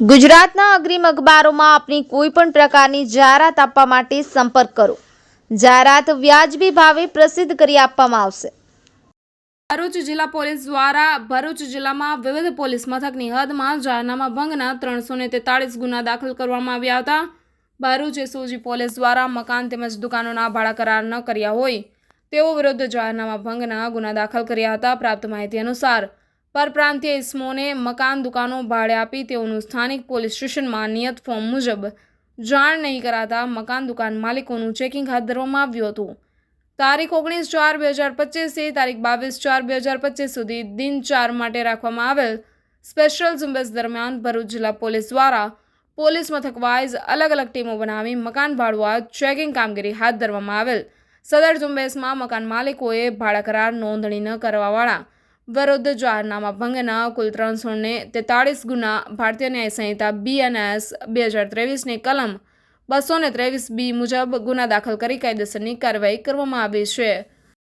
ગુજરાતના અગ્રીમ અખબારોમાં આપની કોઈ પણ પ્રકારની જાહેરાત આપવા માટે સંપર્ક કરો. જાહેરાત વ્યાજબી ભાવે પ્રસિદ્ધ કરી આપવામાં આવશે. ભરૂચ જિલ્લા પોલીસ દ્વારા ભરૂચ જિલ્લામાં વિવિધ પોલીસ મથકની હદમાં જાહેરનામા ભંગના ત્રણસો તેતાળીસ ગુના દાખલ કરવામાં આવ્યા હતા. ભરૂચ એસઓજી પોલીસ દ્વારા મકાન તેમજ દુકાનોના ભાડા કરાર ન કર્યા હોય તેઓ વિરુદ્ધ જાહેરનામા ભંગના ગુના દાખલ કર્યા હતા. પ્રાપ્ત માહિતી અનુસાર પરપ્રાંતીય ઇસમોને મકાન દુકાનો ભાડે આપી તેઓનું સ્થાનિક પોલીસ સ્ટેશનમાં નિયત ફોર્મ મુજબ જાણ નહીં કરાતા મકાન દુકાન માલિકોનું ચેકિંગ હાથ ધરવામાં આવ્યું હતું. તારીખ ઓગણીસ ચાર બે હજાર પચીસથી તારીખ બાવીસ ચાર બે હજાર પચીસ સુધી દિન ચાર માટે રાખવામાં આવેલ સ્પેશિયલ ઝુંબેશ દરમિયાન ભરૂચ જિલ્લા પોલીસ દ્વારા પોલીસ મથક વાઇઝ અલગ અલગ ટીમો બનાવી મકાન ભાડવા ચેકિંગ કામગીરી હાથ ધરવામાં આવેલ. સદર ઝુંબેશમાં મકાન માલિકોએ ભાડા કરાર નોંધણી ન કરવાવાળા વિરુદ્ધ જાહેરનામા ભંગના કુલ ત્રણસો ને તેતાળીસ ગુના ભારતીય ન્યાય સંહિતા બીએનએસ બે હજાર ત્રેવીસની કલમ બસો ત્રેવીસ બી મુજબ ગુના દાખલ કરી કાયદેસરની કાર્યવાહી કરવામાં આવી છે.